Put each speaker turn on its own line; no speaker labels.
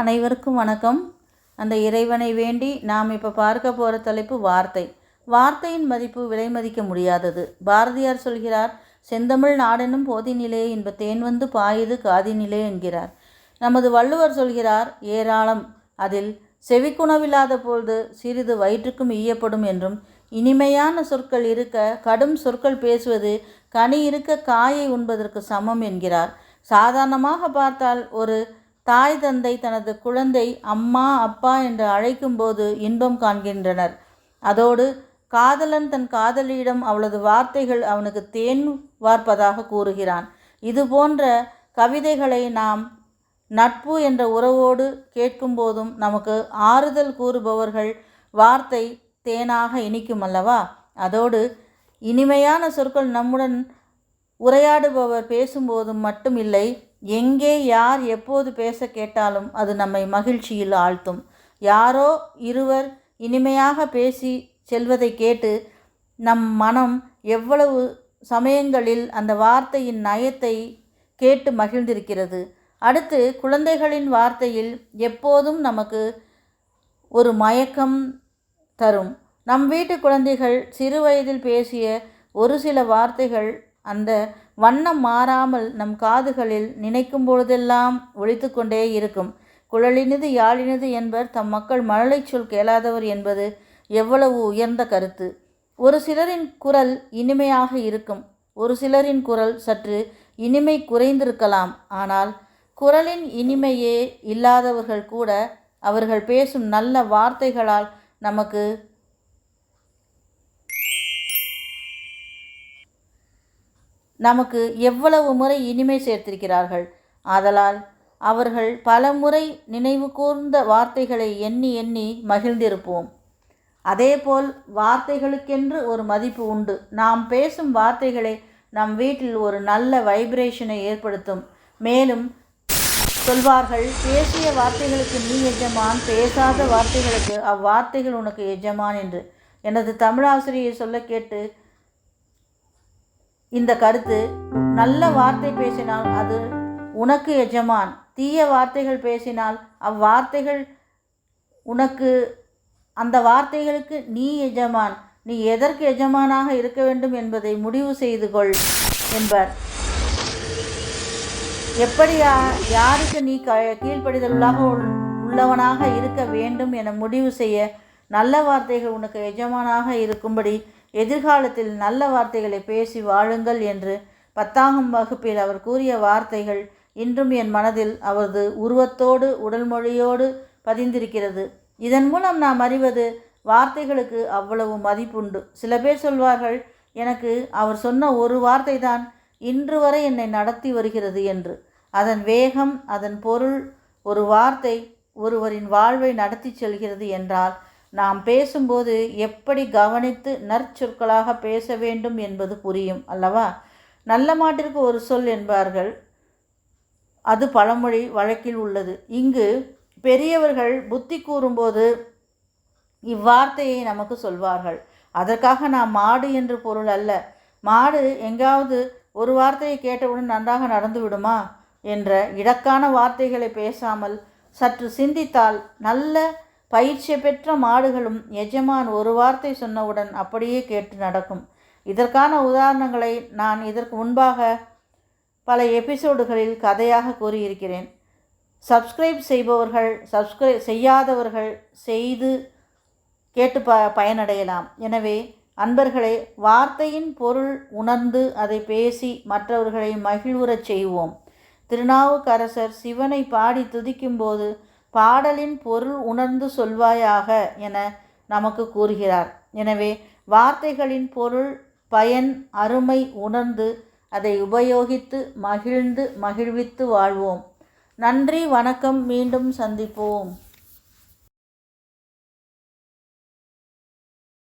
அனைவருக்கும் வணக்கம் அந்த இறைவனை வேண்டி நாம் இப்போ பார்க்க போகிற தலைப்பு வார்த்தை வார்த்தையின் மதிப்பு விலை மதிக்க முடியாதது பாரதியார் சொல்கிறார் செந்தமிழ் நாடெனும் போதினிலே என்ப தேன் வந்து பாயுது காதினிலே என்கிறார் நமது வள்ளுவர் சொல்கிறார் ஏராளம் அதில் செவிக்குணவில்லாத பொழுது சிறிது வயிற்றுக்கும் ஈயப்படும் என்றும் இனிமையான சொற்கள் இருக்க கடும் சொற்கள் பேசுவது கனி இருக்க காயை உண்பதற்கு சமம் என்கிறார் சாதாரணமாக பார்த்தால் ஒரு தாய் தந்தை தனது குழந்தை அம்மா அப்பா என்று அழைக்கும்போது இன்பம் காண்கின்றனர் அதோடு காதலன் தன் காதலியிடம் அவளது வார்த்தைகள் அவனுக்கு தேன் வார்ப்பதாக கூறுகிறான் இது போன்ற கவிதைகளை நாம் நட்பு என்ற உறவோடு கேட்கும்போதும் நமக்கு ஆறுதல் கூறுபவர்கள் வார்த்தை தேனாக இனிக்கும் அல்லவா அதோடு இனிமையான சொற்கள் நம்முடன் உரையாடுபவர் பேசும்போதும் மட்டும் இல்லை எங்கே யார் எப்போது பேச கேட்டாலும் அது நம்மை மகிழ்ச்சியில் ஆழ்த்தும் யாரோ இருவர் இனிமையாக பேசி செல்வதை கேட்டு நம் மனம் எவ்வளவு சமயங்களில் அந்த வார்த்தையின் நயத்தை கேட்டு மகிழ்ந்திருக்கிறது அடுத்து குழந்தைகளின் வார்த்தையில் எப்போதும் நமக்கு ஒரு மயக்கம் தரும் நம் வீட்டு குழந்தைகள் சிறு வயதில் பேசிய ஒரு சில வார்த்தைகள் அந்த வண்ணம் மாறாமல் நம் காதுகளில் நினைக்கும் பொழுதெல்லாம் ஒழித்து கொண்டே இருக்கும் குழலினது யாழினது என்பர் தம் மக்கள் மழலை சொல் கேளாதவர் என்பது எவ்வளவு உயர்ந்த கருத்து ஒரு சிலரின் குரல் இனிமையாக இருக்கும் ஒரு சிலரின் குரல் சற்று இனிமை குறைந்திருக்கலாம் ஆனால் குரலின் இனிமையே இல்லாதவர்கள் கூட அவர்கள் பேசும் நல்ல வார்த்தைகளால் நமக்கு நமக்கு எவ்வளவு முறை இனிமை சேர்த்திருக்கிறார்கள் ஆதலால் அவர்கள் பல முறை நினைவு கூர்ந்த வார்த்தைகளை எண்ணி எண்ணி மகிழ்ந்திருப்போம் அதேபோல் வார்த்தைகளுக்கென்று ஒரு மதிப்பு உண்டு நாம் பேசும் வார்த்தைகளை நம் வீட்டில் ஒரு நல்ல வைப்ரேஷனை ஏற்படுத்தும் மேலும் சொல்வார்கள் பேசிய வார்த்தைகளுக்கு நீ எஜமான் பேசாத வார்த்தைகளுக்கு அவ்வார்த்தைகள் உனக்கு எஜமான் என்று எனது தமிழாசிரியை சொல்ல கேட்டு இந்த கருத்து நல்ல வார்த்தை பேசினால் அது உனக்கு எஜமான் தீய வார்த்தைகள் பேசினால் அவ்வார்த்தைகள் உனக்கு அந்த வார்த்தைகளுக்கு நீ எஜமான் நீ எதற்கு எஜமானாக இருக்க வேண்டும் என்பதை முடிவு செய்து கொள் என்பர் எப்படியா யாருக்கு நீ க கீழ்ப்படிதலாக உள்ளவனாக இருக்க வேண்டும் என முடிவு செய்ய நல்ல வார்த்தைகள் உனக்கு எஜமானாக இருக்கும்படி எதிர்காலத்தில் நல்ல வார்த்தைகளை பேசி வாழுங்கள் என்று பத்தாம் வகுப்பில் அவர் கூறிய வார்த்தைகள் இன்றும் என் மனதில் அவரது உருவத்தோடு உடல் மொழியோடு பதிந்திருக்கிறது இதன் மூலம் நாம் அறிவது வார்த்தைகளுக்கு அவ்வளவு மதிப்புண்டு சில பேர் சொல்வார்கள் எனக்கு அவர் சொன்ன ஒரு வார்த்தை தான் இன்று வரை என்னை நடத்தி வருகிறது என்று அதன் வேகம் அதன் பொருள் ஒரு வார்த்தை ஒருவரின் வாழ்வை நடத்தி செல்கிறது என்றால் நாம் பேசும்போது எப்படி கவனித்து நற்சொற்களாக பேச வேண்டும் என்பது புரியும் அல்லவா நல்ல மாட்டிற்கு ஒரு சொல் என்பார்கள் அது பழமொழி வழக்கில் உள்ளது இங்கு பெரியவர்கள் புத்தி கூறும்போது இவ்வார்த்தையை நமக்கு சொல்வார்கள் அதற்காக நாம் மாடு என்று பொருள் அல்ல மாடு எங்காவது ஒரு வார்த்தையை கேட்டவுடன் நன்றாக நடந்து விடுமா என்ற இடக்கான வார்த்தைகளை பேசாமல் சற்று சிந்தித்தால் நல்ல பயிற்சி பெற்ற மாடுகளும் எஜமான் ஒரு வார்த்தை சொன்னவுடன் அப்படியே கேட்டு நடக்கும் இதற்கான உதாரணங்களை நான் இதற்கு முன்பாக பல எபிசோடுகளில் கதையாக கூறியிருக்கிறேன் சப்ஸ்கிரைப் செய்பவர்கள் சப்ஸ்கிரை செய்யாதவர்கள் செய்து கேட்டு ப பயனடையலாம் எனவே அன்பர்களே வார்த்தையின் பொருள் உணர்ந்து அதை பேசி மற்றவர்களை மகிழ்வுறச் செய்வோம் திருநாவுக்கரசர் சிவனை பாடி துதிக்கும்போது பாடலின் பொருள் உணர்ந்து சொல்வாயாக என நமக்கு கூறுகிறார் எனவே வார்த்தைகளின் பொருள் பயன் அருமை உணர்ந்து அதை உபயோகித்து மகிழ்ந்து மகிழ்வித்து வாழ்வோம் நன்றி வணக்கம் மீண்டும் சந்திப்போம்